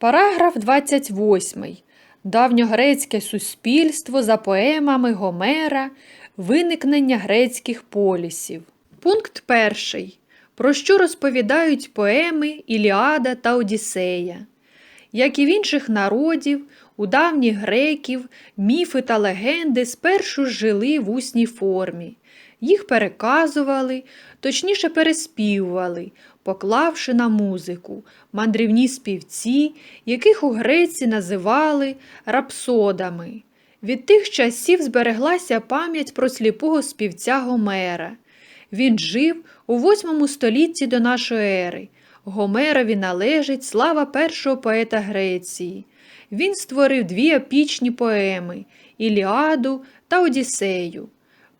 Параграф 28. Давньогрецьке суспільство за поемами Гомера. Виникнення грецьких полісів. Пункт 1. Про що розповідають поеми Іліада та Одіссея. Як і в інших народів, у давніх греків міфи та легенди спершу жили в усній формі. Їх переказували, точніше переспівували, поклавши на музику мандрівні співці, яких у Греції називали рапсодами. Від тих часів збереглася пам'ять про сліпого співця Гомера. Він жив у восьмому столітті до нашої ери. Гомерові належить слава першого поета Греції. Він створив дві епічні поеми Іліаду та Одіссею.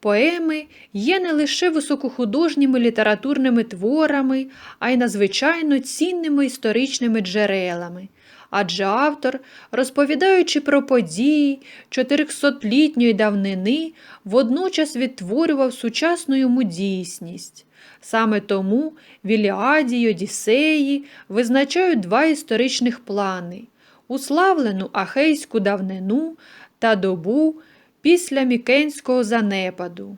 Поеми є не лише високохудожніми літературними творами, а й надзвичайно цінними історичними джерелами. Адже автор, розповідаючи про події 400-літньої давнини, водночас відтворював сучасну йому дійсність. Саме тому в Іліаді й Одіссеї визначають два історичних плани уславлену ахейську давнину та добу після Мікенського занепаду.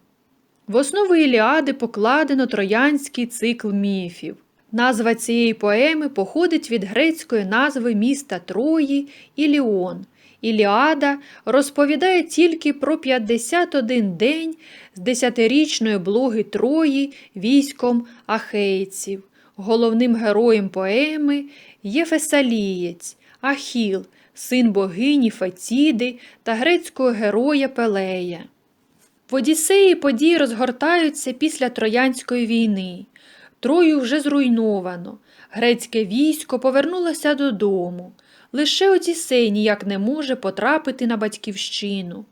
В основу Іліади покладено троянський цикл міфів. Назва цієї поеми походить від грецької назви міста Трої Іліон. Іліада розповідає тільки про 51 день з десятирічної блоги Трої військом ахейців. Головним героєм поеми є Фесалієць, Ахіл, син богині Фетіди та грецького героя Пелея. В Одіссеї події розгортаються після Троянської війни. Трою вже зруйновано, грецьке військо повернулося додому. Лише Одіссей ніяк не може потрапити на батьківщину.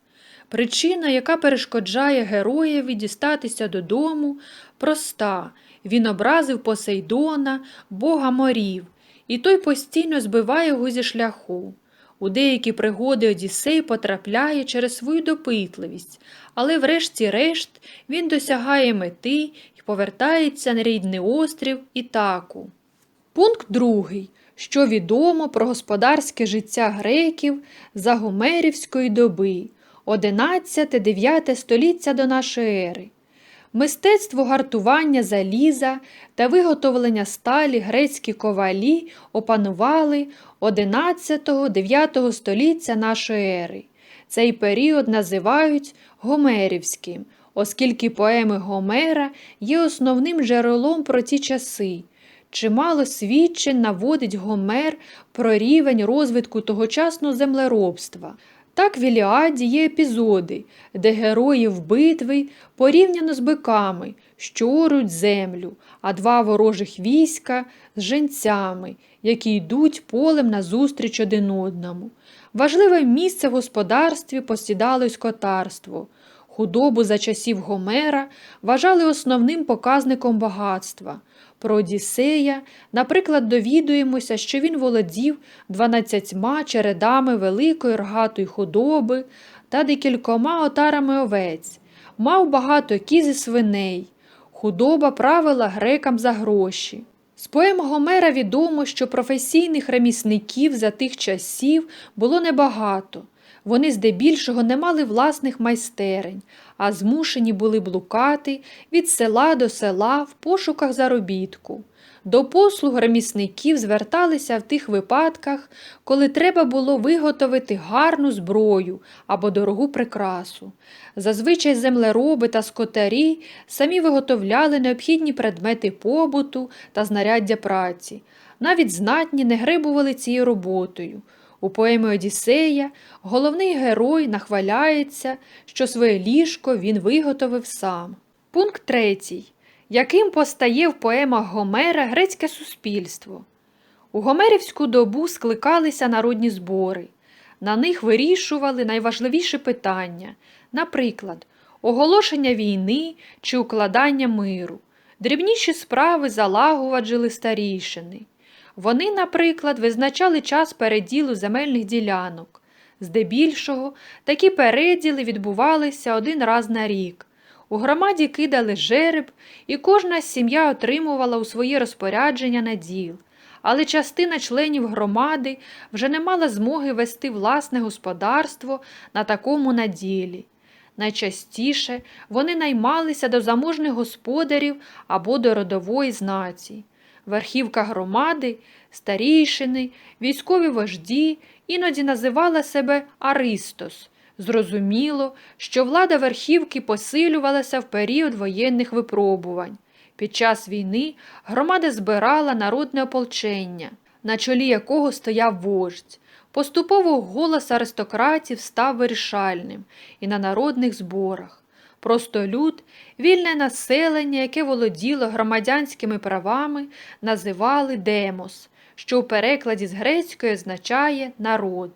Причина, яка перешкоджає героєві дістатися додому, проста він образив Посейдона, бога морів, і той постійно збиває його зі шляху. У деякі пригоди Одіссей потрапляє через свою допитливість, але врешті-решт він досягає мети і повертається на рідний острів Ітаку. Пункт другий. Що відомо про господарське життя греків за Гомерівської доби 11-9 століття до нашої ери. Мистецтво гартування заліза та виготовлення сталі грецькі ковалі опанували 11-9 століття нашої ери. Цей період називають Гомерівським, оскільки поеми Гомера є основним джерелом про ті часи. Чимало свідчень наводить Гомер про рівень розвитку тогочасного землеробства. Так в Іліаді є епізоди, де героїв битви порівняно з биками, що оруть землю, а два ворожих війська з женцями, які йдуть полем назустріч один одному. Важливе місце в господарстві посідало й скотарство. Худобу за часів Гомера вважали основним показником багатства. Про Одіссея, наприклад, довідуємося, що він володів дванадцятьма чередами великої рогатої худоби та декількома отарами овець, мав багато кіз і свиней. Худоба правила грекам за гроші. З поем Гомера відомо, що професійних ремісників за тих часів було небагато. Вони здебільшого не мали власних майстерень, а змушені були блукати від села до села в пошуках заробітку. До послуг ремісників зверталися в тих випадках, коли треба було виготовити гарну зброю або дорогу прикрасу. Зазвичай землероби та скотарі самі виготовляли необхідні предмети побуту та знаряддя праці. Навіть знатні не грибували цією роботою. У поемі Одіссея головний герой нахваляється, що своє ліжко він виготовив сам. Пункт третій. Яким постає в поемах Гомера грецьке суспільство? У Гомерівську добу скликалися народні збори. На них вирішували найважливіші питання, наприклад, оголошення війни чи укладання миру. Дрібніші справи залагоджили старішини. Вони, наприклад, визначали час переділу земельних ділянок. Здебільшого, такі переділи відбувалися один раз на рік. У громаді кидали жереб, і кожна сім'я отримувала у своє розпорядження наділ. але частина членів громади вже не мала змоги вести власне господарство на такому наділі. Найчастіше вони наймалися до заможних господарів або до родової знаці. Верхівка громади, старійшини, військові вожді іноді називала себе Аристос. Зрозуміло, що влада верхівки посилювалася в період воєнних випробувань. Під час війни громада збирала народне ополчення, на чолі якого стояв вождь. Поступово голос аристократів став вирішальним і на народних зборах. Просто люд, вільне населення, яке володіло громадянськими правами, називали демос, що у перекладі з грецької означає народ.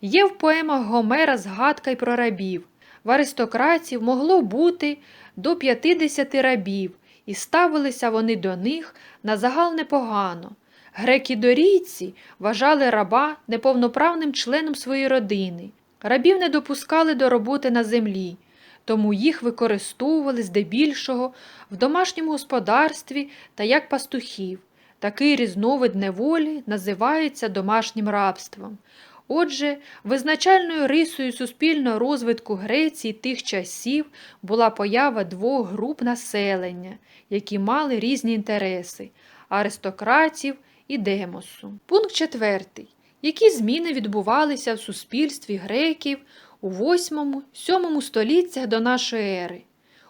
Є в поемах Гомера згадка й про рабів. В аристократів могло бути до 50 рабів, і ставилися вони до них на загал непогано. Греки-дорійці вважали раба неповноправним членом своєї родини. Рабів не допускали до роботи на землі, тому їх використовували здебільшого в домашньому господарстві та як пастухів. Такий різновид неволі називається домашнім рабством. Отже, визначальною рисою суспільного розвитку Греції тих часів була поява двох груп населення, які мали різні інтереси аристократів і демосу. Пункт четвертий. Які зміни відбувалися в суспільстві греків у 8-7 століттях до нашої ери?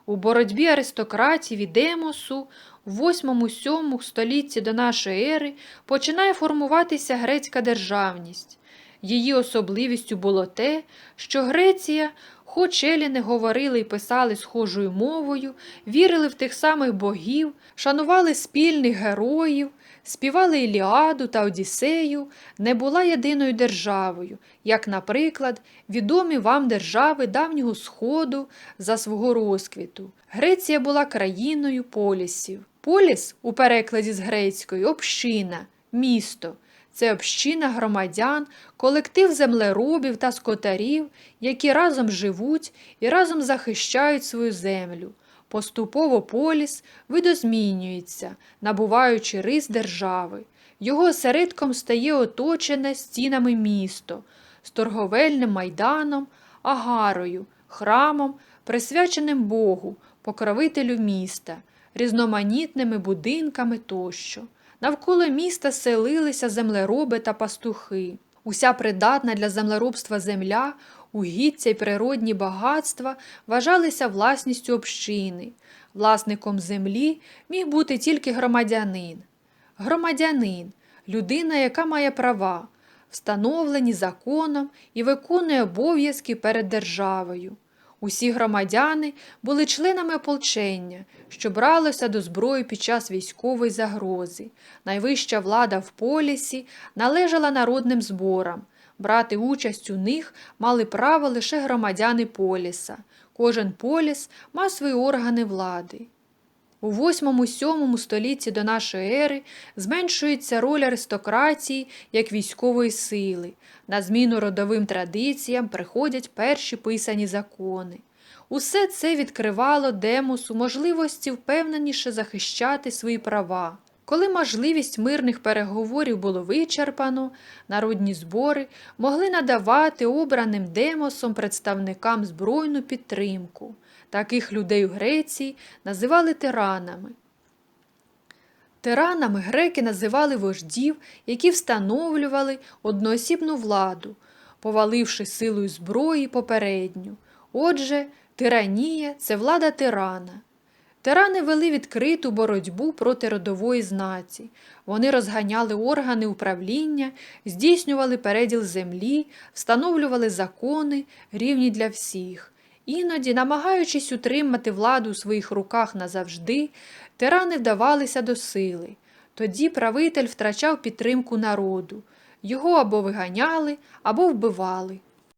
У боротьбі аристократів і демосу в 8-7 столітті до нашої ери починає формуватися грецька державність. Її особливістю було те, що Греція, хоч еліни говорили і писали схожою мовою, вірили в тих самих богів, шанували спільних героїв, співали Іліаду та Одіссею, не була єдиною державою, як, наприклад, відомі вам держави давнього Сходу за свого розквіту. Греція була країною полісів. Поліс у перекладі з грецької община, місто. Це община громадян, колектив землеробів та скотарів, які разом живуть і разом захищають свою землю. Поступово поліс видозмінюється, набуваючи рис держави. Його осередком стає оточене стінами місто, з торговельним майданом, агарою, храмом, присвяченим Богу, покровителю міста, різноманітними будинками тощо. Навколо міста селилися землероби та пастухи. Уся придатна для землеробства земля, угідця й природні багатства вважалися власністю общини. Власником землі міг бути тільки громадянин. Громадянин людина, яка має права, встановлені законом і виконує обов'язки перед державою. Усі громадяни були членами ополчення, що бралося до зброї під час військової загрози. Найвища влада в полісі належала народним зборам. Брати участь у них мали право лише громадяни поліса. Кожен поліс мав свої органи влади. У 8-7 столітті до нашої ери зменшується роль аристократії як військової сили. На зміну родовим традиціям приходять перші писані закони. Усе це відкривало демосу можливості впевненіше захищати свої права. Коли можливість мирних переговорів було вичерпано, народні збори могли надавати обраним демосом представникам збройну підтримку. Таких людей у Греції називали тиранами. Тиранами греки називали вождів, які встановлювали одноосібну владу, поваливши силою зброї попередню. Отже, тиранія це влада тирана. Тирани вели відкриту боротьбу проти родової знаці. Вони розганяли органи управління, здійснювали переділ землі, встановлювали закони, рівні для всіх. Іноді, намагаючись утримати владу у своїх руках назавжди, тирани вдавалися до сили. Тоді правитель втрачав підтримку народу. Його або виганяли, або вбивали.